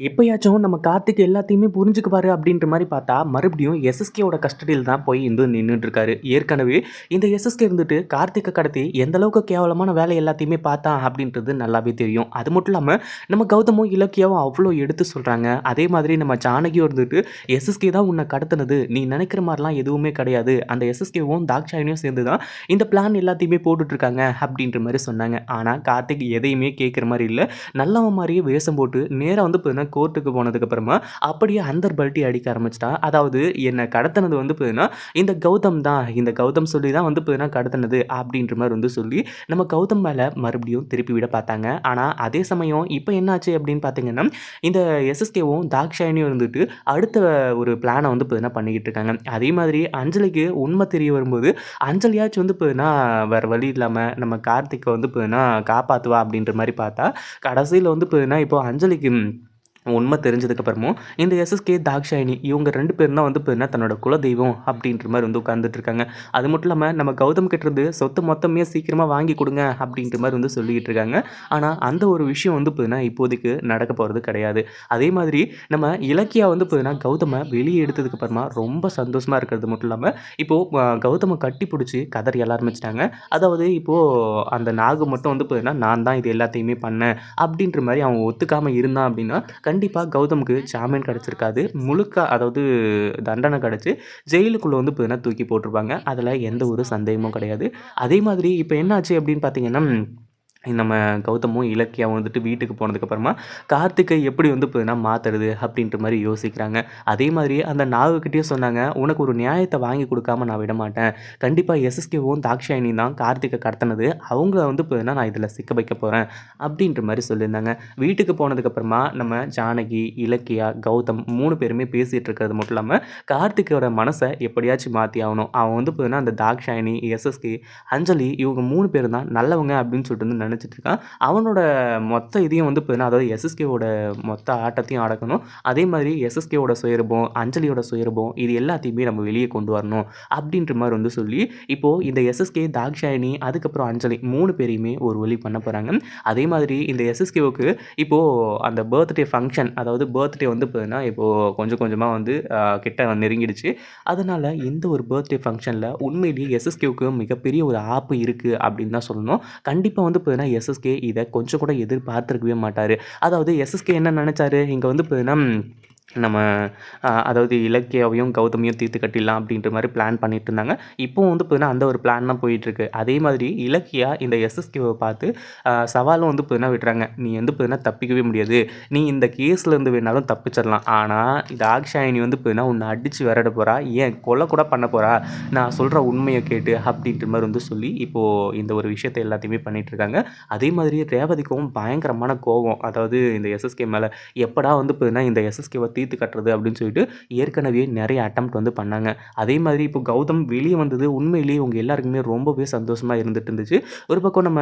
எப்பயாச்சும் நம்ம கார்த்திக் எல்லாத்தையுமே புரிஞ்சுக்குவாரு அப்படின்ற மாதிரி பார்த்தா, மறுபடியும் எஸ்எஸ்கேவோட கஸ்டடியில் தான் போய் இந்து நின்றுட்டு இருக்காரு. ஏற்கனவே இந்த எஸ்எஸ்கே இருந்துட்டு கார்த்திகை கடத்தி எந்த அளவுக்கு கேவலமான வேலை எல்லாத்தையுமே பார்த்தான் அப்படின்றது நல்லாவே தெரியும். அது மட்டும் இல்லாமல் நம்ம கௌதமும், இலக்கியாவும் அவ்வளோ எடுத்து சொல்கிறாங்க அதே மாதிரி நம்ம ஜானகியும் இருந்துட்டு எஸ்எஸ்கே தான் உன்னை கடத்தினது நீ நினைக்கிற மாதிரிலாம் எதுவுமே கிடையாது. அந்த எஸ்எஸ்கேவும், தாக்ஷாயினியும் சேர்ந்து தான் இந்த பிளான் எல்லாத்தையுமே போட்டுட்ருக்காங்க அப்படின்ற மாதிரி சொன்னாங்க. ஆனால் கார்த்திக் எதையுமே கேட்குற மாதிரி இல்லை நல்லவன் மாதிரியே வேஷம் போட்டு நேராக வந்து பார்த்தீங்கன்னா கோர்ட்டுக்கு போனதுக்கப்புறமா அப்படியே அந்தர் பல்ட்டி அடிக்க ஆரம்பிச்சிட்டா அதாவது என்னை கடத்தினது வந்து பார்த்தீங்கன்னா, இந்த கௌதம் தான். இந்த கௌதம் சொல்லி தான் வந்து பார்த்தீங்கன்னா கடத்தினது அப்படின்ற மாதிரி வந்து சொல்லி, நம்ம கௌதம் மேலே மறுபடியும் திருப்பி விட பார்த்தாங்க. ஆனால் அதே சமயம் இப்போ என்னாச்சு அப்படின்னு பார்த்தீங்கன்னா, இந்த எஸ்எஸ்கேவும், தாக்ஷாயினியும் இருந்துட்டு அடுத்த ஒரு பிளானை வந்து பார்த்தீங்கன்னா பண்ணிக்கிட்டு இருக்காங்க. அதே மாதிரி அஞ்சலிக்கு உண்மை தெரிய வரும்போது, அஞ்சலியாச்சும் வந்து பார்த்தீங்கன்னா வேறு வழி இல்லாமல் நம்ம கார்த்திக்கை வந்து பார்த்தீங்கன்னா காப்பாற்றுவா அப்படின்ற மாதிரி பார்த்தா, கடைசியில் வந்து பார்த்தீங்கன்னா இப்போ அஞ்சலிக்கு உண்மை தெரிஞ்சதுக்கப்புறமும் இந்த எஸ்எஸ்கே தாக்ஷாயினி இவங்க ரெண்டு பேரும் தான் வந்து பார்த்தீங்கன்னா தன்னோட குலதெய்வம் அப்படின்ற மாதிரி வந்து உட்காந்துட்டு இருக்காங்க. அது மட்டும் இல்லாமல் நம்ம கௌதம் கிட்டேருந்து சொத்து மொத்தமே சீக்கிரமாக வாங்கி கொடுங்க அப்படின்ற மாதிரி வந்து சொல்லிக்கிட்டு இருக்காங்க. ஆனால் அந்த ஒரு விஷயம் வந்து பார்த்தீங்கன்னா இப்போதைக்கு நடக்க போகிறது கிடையாது. அதே மாதிரி நம்ம இலக்கியா வந்து பார்த்தீங்கன்னா கௌதமை வெளியே எடுத்ததுக்கப்புறமா ரொம்ப சந்தோஷமாக இருக்கிறது மட்டும் இல்லாமல் இப்போது கௌதமை கட்டி பிடிச்சி கதறி ஆரம்பிச்சிட்டாங்க. அதாவது இப்போது அந்த நாகு மட்டும் வந்து பார்த்தீங்கன்னா நான் தான் இது எல்லாத்தையுமே பண்ணேன் அப்படின்ற மாதிரி அவன் ஒத்துக்காமல் இருந்தான் அப்படின்னா கண்டிப்பாக கௌதமுக்கு ஜாமீன் கிடச்சிருக்காது. முழுக்க அதாவது தண்டனை கிடச்சி ஜெயிலுக்குள்ளே வந்து பார்த்தீங்கன்னா தூக்கி போட்டிருப்பாங்க. அதில் எந்த ஒரு சந்தேகமும் கிடையாது. அதே மாதிரி இப்போ என்னாச்சு அப்படின்னு பார்த்தீங்கன்னா நம்ம கௌதமும் இலக்கியாவும் வந்துட்டு வீட்டுக்கு போனதுக்கப்புறமா கார்த்திகை எப்படி வந்து பார்த்தீங்கன்னா மாற்றுறது அப்படின்ற மாதிரி யோசிக்கிறாங்க. அதே மாதிரி அந்த நாகுக்கிட்டேயும் சொன்னாங்க உனக்கு ஒரு நியாயத்தை வாங்கி கொடுக்காம நான் விட மாட்டேன். கண்டிப்பாக எஸ்எஸ்கேவும் தாக்ஷாயினி தான் கார்த்திகை கடத்தினது. அவங்கள வந்து பார்த்தீங்கன்னா நான் இதில் சிக்க வைக்க போகிறேன் அப்படின்ற மாதிரி சொல்லியிருந்தாங்க. வீட்டுக்கு போனதுக்கப்புறமா நம்ம ஜானகி இலக்கியா கௌதம் மூணு பேருமே பேசிகிட்டு இருக்கிறது மட்டும் இல்லாமல் கார்த்திகோட மனசை எப்படியாச்சும் மாற்றி ஆகணும். அவன் வந்து பார்த்தீங்கன்னா அந்த தாக்ஷாயினி எஸ்எஸ்கே அஞ்சலி இவங்க மூணு பேர் தான் நல்லவங்க அப்படின்னு சொல்லிட்டு வந்து நினச்சிட்டு இருக்கான் அவனோட மொத்த இதையும் வந்து பார்த்தீங்கன்னா அதாவது எஸ்எஸ்கேவோட மொத்த ஆட்டத்தையும் அடக்கணும் அதே மாதிரி எஸ்எஸ்கேவோட சுயரூபம் அஞ்சலியோட சுயரூபம் இது எல்லாத்தையுமே நம்ம வெளியே கொண்டு வரணும் அப்படின்ற மாதிரி வந்து சொல்லி இப்போது இந்த எஸ்எஸ்கே தாக்ஷாயினி அதுக்கப்புறம் அஞ்சலி மூணு பேரையுமே ஒரு வழி பண்ண போகிறாங்க அதே மாதிரி இந்த எஸ்எஸ்கேவுக்கு இப்போது அந்த பர்த்டே ஃபங்க்ஷன் அதாவது பர்த்டே வந்து பார்த்தீங்கன்னா இப்போது கொஞ்சம் கொஞ்சமாக வந்து கிட்ட நெருங்கிடுச்சு. அதனால் இந்த ஒரு பர்த்டே ஃபங்க்ஷனில் உண்மையிலேயே எஸ்எஸ்கேவுக்கு மிகப்பெரிய ஒரு ஆப்பு இருக்குது அப்படின்னு தான் சொல்லணும். கண்டிப்பாக வந்து பார்த்தீங்கன்னா எஸ்எஸ்கே இதை கொஞ்சம் கூட எதிர்பார்த்துருக்கவே மாட்டார். அதாவது எஸ்எஸ்கே என்ன நினச்சாரு? இங்கே வந்து பார்த்தீங்கன்னா நம்ம அதாவது இலக்கியாவையும் கௌதமியும் தீர்த்து கட்டிடலாம் அப்படின்ற மாதிரி பிளான் பண்ணிட்டு இருந்தாங்க இப்போவும் வந்து பார்த்தீங்கன்னா அந்த ஒரு பிளான் தான் போயிட்டுருக்கு. அதே மாதிரி இலக்கியா இந்த எஸ்எஸ்கேவை பார்த்து சவாலும் வந்து பார்த்தீங்கன்னா விட்டுறாங்க. நீ வந்து பார்த்தீங்கன்னா தப்பிக்கவே முடியாது. நீ இந்த கேஸ்லேருந்து வேணாலும் தப்பிச்சிடலாம். ஆனால் இந்த ஆக்ஷாயினி வந்து பார்த்தீங்கன்னா உன்னை அடித்து விரட போகிறா ஏன் கொலை கூட பண்ண போகிறா நான் சொல்கிற உண்மையை கேட்டு அப்படின்ற மாதிரி வந்து சொல்லி இப்போது இந்த ஒரு விஷயத்தை எல்லாத்தையுமே பண்ணிகிட்ருக்காங்க அதே மாதிரி ரேவதிக்கும் பயங்கரமான கோவம். அதாவது இந்த எஸ்எஸ்கே மேலே எப்படா வந்து பார்த்தீங்கன்னா இந்த எஸ்எஸ்கேவை தீர்த்து கட்டுறது அப்படின்னு சொல்லிட்டு ஏற்கனவே நிறைய அட்டம் வந்து பண்ணாங்க. அதே மாதிரி இப்போ கௌதம் வெளியே வந்தது உண்மையிலேயே இவங்க எல்லாருக்குமே ரொம்பவே சந்தோஷமாக இருந்துட்டு இருந்துச்சு. ஒரு பக்கம் நம்ம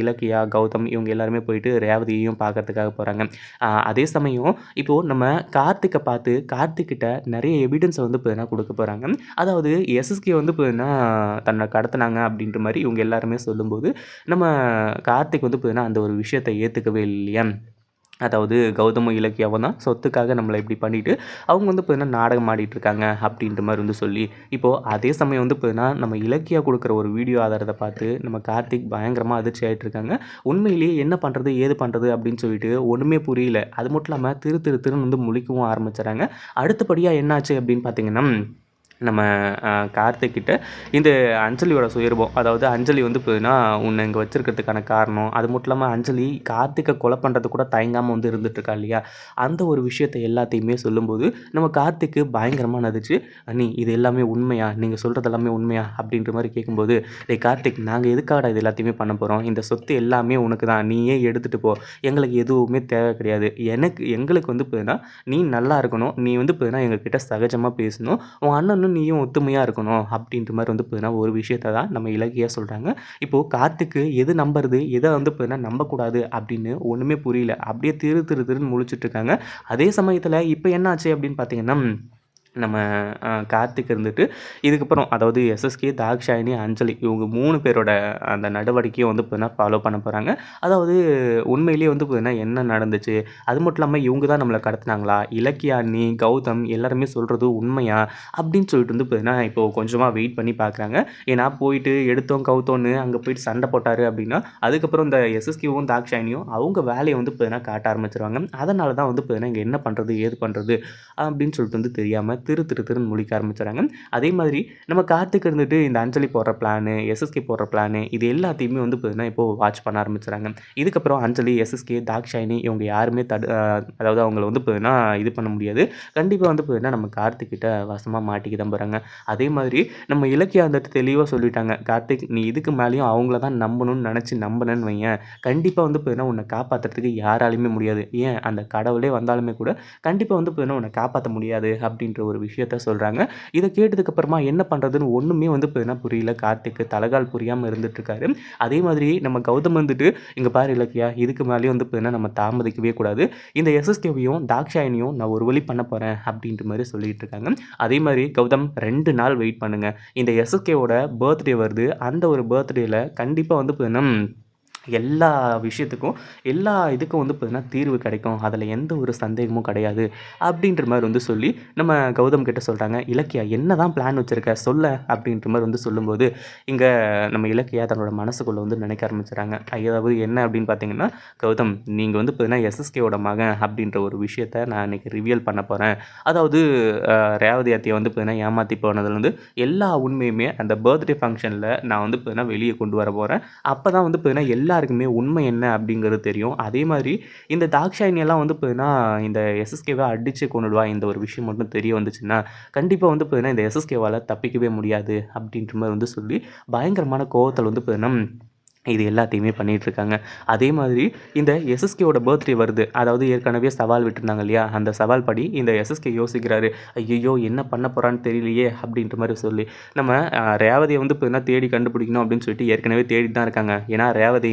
இலக்கியா கௌதம் இவங்க எல்லாருமே போயிட்டு ரேவதியையும் பார்க்கறதுக்காக போகிறாங்க அதே சமயம் இப்போது நம்ம கார்த்திகை பார்த்து கார்த்திக்கிட்ட நிறைய எவிடன்ஸை வந்து பார்த்தீங்கன்னா கொடுக்க போகிறாங்க அதாவது எஸ்எஸ்கே வந்து பார்த்தீங்கன்னா தன்னை கடத்தினாங்க அப்படின்ற மாதிரி இவங்க எல்லாருமே சொல்லும்போது நம்ம கார்த்திக் வந்து பார்த்தீங்கன்னா அந்த ஒரு விஷயத்தை ஏற்றுக்கவே இல்லையா? அதாவது கௌதம இலக்கியாவும் தான் சொத்துக்காக நம்மளை இப்படி பண்ணிவிட்டு அவங்க வந்து பார்த்தீங்கன்னா நாடகம் ஆடிட்டுருக்காங்க அப்படின்ற மாதிரி வந்து சொல்லி இப்போது அதே சமயம் வந்து பார்த்தீங்கன்னா நம்ம இலக்கியா கொடுக்குற ஒரு வீடியோ ஆதாரத்தை பார்த்து நம்ம கார்த்திக் பயங்கரமாக அதிர்ச்சி ஆகிட்டு இருக்காங்க உண்மையிலேயே என்ன பண்ணுறது ஏது பண்ணுறது அப்படின்னு சொல்லிட்டு ஒன்றுமே புரியல. அது மட்டும் இல்லாமல் திரு திரு திருன்னு வந்து முழிக்கவும் ஆரம்பிச்சிடறாங்க. அடுத்தபடியாக என்னாச்சு அப்படின்னு பார்த்தீங்கன்னா நம்ம கார்த்திக்கிட்ட இந்த அஞ்சலியோட சுயரூபம் அதாவது அஞ்சலி வந்து பார்த்தீங்கன்னா உன்னை இங்கே வச்சுருக்கிறதுக்கான காரணம். அது மட்டும் இல்லாமல் அஞ்சலி கார்த்திகை கொலை பண்ணுறது கூட தயங்காமல் வந்து இருந்துகிட்ருக்கா இல்லையா? அந்த ஒரு விஷயத்தை எல்லாத்தையுமே சொல்லும்போது நம்ம கார்த்திக்கு பயங்கரமாக நதிச்சு அண்ணி இது எல்லாமே உண்மையா? நீங்கள் சொல்கிறது எல்லாமே உண்மையா? அப்படின்ற மாதிரி கேட்கும்போது டே கார்த்திக் நாங்கள் எதுக்காக இது எல்லாத்தையுமே பண்ண போகிறோம் இந்த சொத்து எல்லாமே உனக்கு தான். நீயே எடுத்துகிட்டு போ. எங்களுக்கு எதுவுமே தேவை கிடையாது. எனக்கு எங்களுக்கு வந்து பார்த்தீங்கன்னா நீ நல்லா இருக்கணும். நீ வந்து பார்த்தீங்கன்னா எங்ககிட்ட சகஜமாக பேசணும். உன் அண்ணனும் நீயும் ஒத்துமையாக இருக்கணும் அப்படின்ற மாதிரி வந்து பார்த்தீங்கன்னா ஒரு விஷயத்த தான் நம்ம இலக்கியாக சொல்கிறாங்க இப்போது காற்றுக்கு எது நம்புறது எதை வந்து பார்த்தீங்கன்னா நம்பக்கூடாது அப்படின்னு ஒன்றுமே புரியல. அப்படியே திரு திரு திருன்னு முழிச்சிட்ருக்காங்க அதே சமயத்தில் இப்போ என்ன ஆச்சு அப்படின்னு பார்த்தீங்கன்னா நம்ம கார்த்திக் இருந்துட்டு, இதுக்கப்புறம் அதாவது எஸ்எஸ்கே, தாக்ஷாயினி, அஞ்சலி இவங்க மூணு பேரோட அந்த நடவடிக்கையை வந்து பார்த்தீங்கன்னா, ஃபாலோ பண்ண போகிறாங்க அதாவது உண்மையிலேயே வந்து பார்த்தீங்கன்னா, என்ன நடந்துச்சு? அது மட்டும் இல்லாமல் இவங்க தான் நம்மளை கடத்துனாங்களா? இலக்கியா அண்ணி, கௌதம் எல்லாருமே சொல்கிறது உண்மையா? அப்படின்னு சொல்லிட்டு வந்து பார்த்தீங்கன்னா, இப்போ கொஞ்சமாக வெயிட் பண்ணி பார்க்குறாங்க. ஏன்னா போயிட்டு எடுத்தோம், கவுத்தோன்னு அங்கே போயிட்டு சண்டை போட்டார் அப்படின்னா, அதுக்கப்புறம் இந்த எஸ்எஸ்கேவும், தாக்ஷாயினியும் அவங்க வேலையை வந்து பார்த்தீங்கன்னா காட்ட ஆரம்பிச்சிருவாங்க அதனால தான் வந்து பார்த்தீங்கன்னா, இங்கே என்ன பண்ணுறது ஏது பண்ணுறது அப்படின்னு சொல்லிட்டு வந்து தெரியாமல் திரு திரு திருன்னு முழிக்க ஆரம்பிச்சுறாங்க. அதே மாதிரி நம்ம கார்த்திக் இருந்துட்டு இந்த அஞ்சலி போடுற பிளானு, எஸ்எஸ்கே போடுற பிளானு இது எல்லாத்தையுமே வந்து பார்த்தீங்கன்னா, இப்போது வாட்ச் பண்ண ஆரம்பிச்சுறாங்க. இதுக்கப்புறம் அஞ்சலி, எஸ்எஸ்கே, தாக்ஷாயினி இவங்க யாருமே தடு அதாவது அவங்கள வந்து பார்த்தீங்கன்னா, இது பண்ண முடியாது. கண்டிப்பாக வந்து பார்த்தீங்கன்னா, நம்ம கார்த்திக்கிட்ட வசமாக மாட்டிக்க தான் போகிறாங்க அதே மாதிரி நம்ம இலக்கியா வந்துட்டு தெளிவாக சொல்லிட்டாங்க. "கார்த்திக் நீ இதுக்கு மேலேயும் அவங்கள தான் நம்பணும்னு நினச்சி நம்புனேன்னு வையேன், கண்டிப்பாக வந்து பார்த்தீங்கன்னா, உன்னை காப்பாற்றுறதுக்கு யாராலையுமே முடியாது. ஏன் அந்த கடவுளே வந்தாலுமே கூட கண்டிப்பாக வந்து பார்த்தீங்கன்னா, உன்னை காப்பாற்ற முடியாது." அப்படின்ற ஒரு விஷயத்த சொல்கிறாங்க இதை கேட்டதுக்கு அப்புறமா என்ன பண்ணுறதுன்னு ஒன்றுமே வந்து பார்த்தீங்கன்னா புரியல கார்த்திக்கு. தலகால் புரியாமல் இருந்துட்டுருக்காரு. அதே மாதிரி நம்ம கௌதம் வந்துட்டு, இங்கே பாரு இலக்கியா, இதுக்கு மேலேயும் வந்து பார்த்தீங்கன்னா, நம்ம தாமதிக்கவே கூடாது. இந்த எஸ்எஸ்கேவையும், தாக்ஷாயினியும் நான் ஒரு வழி பண்ண போகிறேன் அப்படின்ற மாதிரி சொல்லிட்டு இருக்காங்க. அதே மாதிரி கௌதம் ரெண்டு நாள் வெயிட் பண்ணுங்கள் இந்த எஸ்எஸ்கேவோட பர்த்டே வருது. அந்த ஒரு பர்த்டேயில் கண்டிப்பாக வந்து பார்த்தீங்கன்னா எல்லா விஷயத்துக்கும், எல்லா இதுக்கும் வந்து பார்த்திங்கன்னா தீர்வு கிடைக்கும். அதில் எந்த ஒரு சந்தேகமும் கிடையாது. அப்படின்ற மாதிரி வந்து சொல்லி, நம்ம கௌதம் கிட்ட சொல்கிறாங்க "இலக்கியா என்ன தான் பிளான் வச்சுருக்க சொல்ல அப்படின்ற மாதிரி வந்து சொல்லும்போது, இங்கே நம்ம இலக்கியா தன்னோட மனசுக்குள்ளே வந்து நினைக்க ஆரம்பிச்சுறாங்க. அதாவது என்ன அப்படின்னு பார்த்தீங்கன்னா, "கௌதம் நீங்கள் வந்து பார்த்தீங்கன்னா, எஸ்எஸ்கேவோட மகன் அப்படின்ற ஒரு விஷயத்த நான் இன்னைக்கு ரிவியல் பண்ண போகிறேன் அதாவது ரேவதி அத்தியை வந்து பார்த்தீங்கன்னா, ஏமாத்தி போனதுலேருந்து எல்லா உண்மையுமே அந்த பர்த்டே ஃபங்க்ஷனில் நான் வந்து பார்த்திங்கன்னா வெளியே கொண்டு வர போகிறேன் அப்போ தான் வந்து பார்த்தீங்கன்னா, எல்லாருக்குமே உண்மை என்ன அப்படிங்கிறது தெரியும். அதே மாதிரி இந்த தாக்ஷாயினியெல்லாம் வந்து பார்த்தீங்கன்னா, இந்த எஸ்எஸ்கேவை அடித்து கொண்டுடுவா இந்த ஒரு விஷயம் மட்டும் தெரிய வந்துச்சுன்னா, கண்டிப்பாக வந்து பார்த்தீங்கன்னா, இந்த எஸ்எஸ்கேவால் தப்பிக்கவே முடியாது." அப்படின்ற மாதிரி வந்து சொல்லி, பயங்கரமான கோவத்தில் வந்து பார்த்தீங்கன்னா, இது எல்லாத்தையுமே பண்ணிகிட்ருக்காங்க அதே மாதிரி இந்த எஸ்எஸ்கேவோட பர்த்டே வருது. அதாவது ஏற்கனவே சவால் விட்டுருந்தாங்க இல்லையா? அந்த சவால் படி இந்த எஸ்எஸ்கே யோசிக்கிறாரு. ஐயோ என்ன பண்ண போகிறான்னு தெரியலையே!" அப்படின்ற மாதிரி சொல்லி, நம்ம ரேவதியை வந்து பார்த்தீங்கன்னா, தேடி கண்டுபிடிக்கணும் அப்படின்னு சொல்லிட்டு ஏற்கனவே தேடி தான் இருக்காங்க. ஏன்னா ரேவதி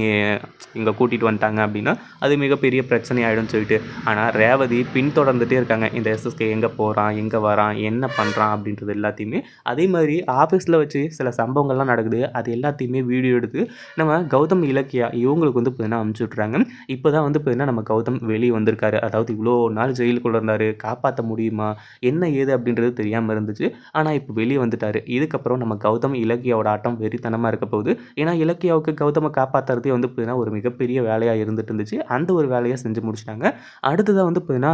இங்கே கூட்டிகிட்டு வந்துட்டாங்க அப்படின்னா, அது மிகப்பெரிய பிரச்சனை ஆகிடும் சொல்லிட்டு. ஆனால் ரேவதி பின்தொடர்ந்துட்டே இருக்காங்க. இந்த எஸ்எஸ்கே எங்கே போகிறான் எங்கே வரான்? என்ன பண்ணுறான் அப்படின்றது எல்லாத்தையுமே. அதே மாதிரி ஆஃபீஸில் வச்சு சில சம்பவங்கள்லாம் நடக்குது. அது எல்லாத்தையுமே வீடியோ எடுத்து நம்ம கௌதம், இலக்கியா இவங்களுக்கு வந்து பார்த்தீங்கன்னா, அனுப்பிச்சு விட்றாங்க இப்போ தான் வந்து பார்த்தீங்கன்னா, நம்ம கௌதம் வெளியே வந்திருக்காரு. அதாவது இவ்வளோ நாள் ஜெயிலுக்குள்ள இருந்தார் காப்பாற்ற முடியுமா? என்ன ஏது அப்படின்றது தெரியாமல் இருந்துச்சு. ஆனால் இப்போ வெளியே வந்துட்டார் இதுக்கப்புறம் நம்ம கௌதம், இலக்கியாவோட ஆட்டம் வெறித்தனமாக இருக்க போகுது. ஏன்னா இலக்கியாவுக்கு கௌதமை காப்பாத்துறதே வந்து பார்த்தீங்கன்னா, ஒரு மிகப்பெரிய வேலையாக இருந்துட்டு இருந்துச்சு. அந்த ஒரு வேலையை செஞ்சு முடிச்சிட்டாங்க அடுத்ததாக வந்து பார்த்தீங்கன்னா,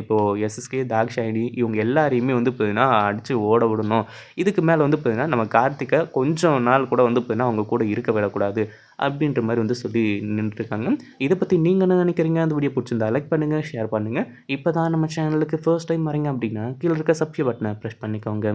இப்போது எஸ்எஸ்கே, தாக்ஷாயினி இவங்க எல்லாரையுமே வந்து பார்த்தீங்கன்னா, அடித்து ஓட விடணும். இதுக்கு மேலே வந்து பார்த்தீங்கன்னா, நம்ம கார்த்திகை கொஞ்சம் நாள் கூட வந்து பார்த்தீங்கன்னா, அவங்க கூட இருக்க விடக்கூடாது. அப்படின்ற மாதிரி வந்து சொல்லி நின்றுருக்காங்க இதை பற்றி நீங்கள் என்ன நினைக்கிறீங்க? அந்த வீடியோ பிடிச்சிருந்தா லைக் பண்ணுங்கள் ஷேர் பண்ணுங்கள் இப்போ தான் நம்ம சேனலுக்கு ஃபர்ஸ்ட் டைம் வரீங்க அப்படின்னா, கீழே இருக்க சப்ஸ்கிரைப் பட்டனை ப்ரெஸ் பண்ணிக்கோங்க.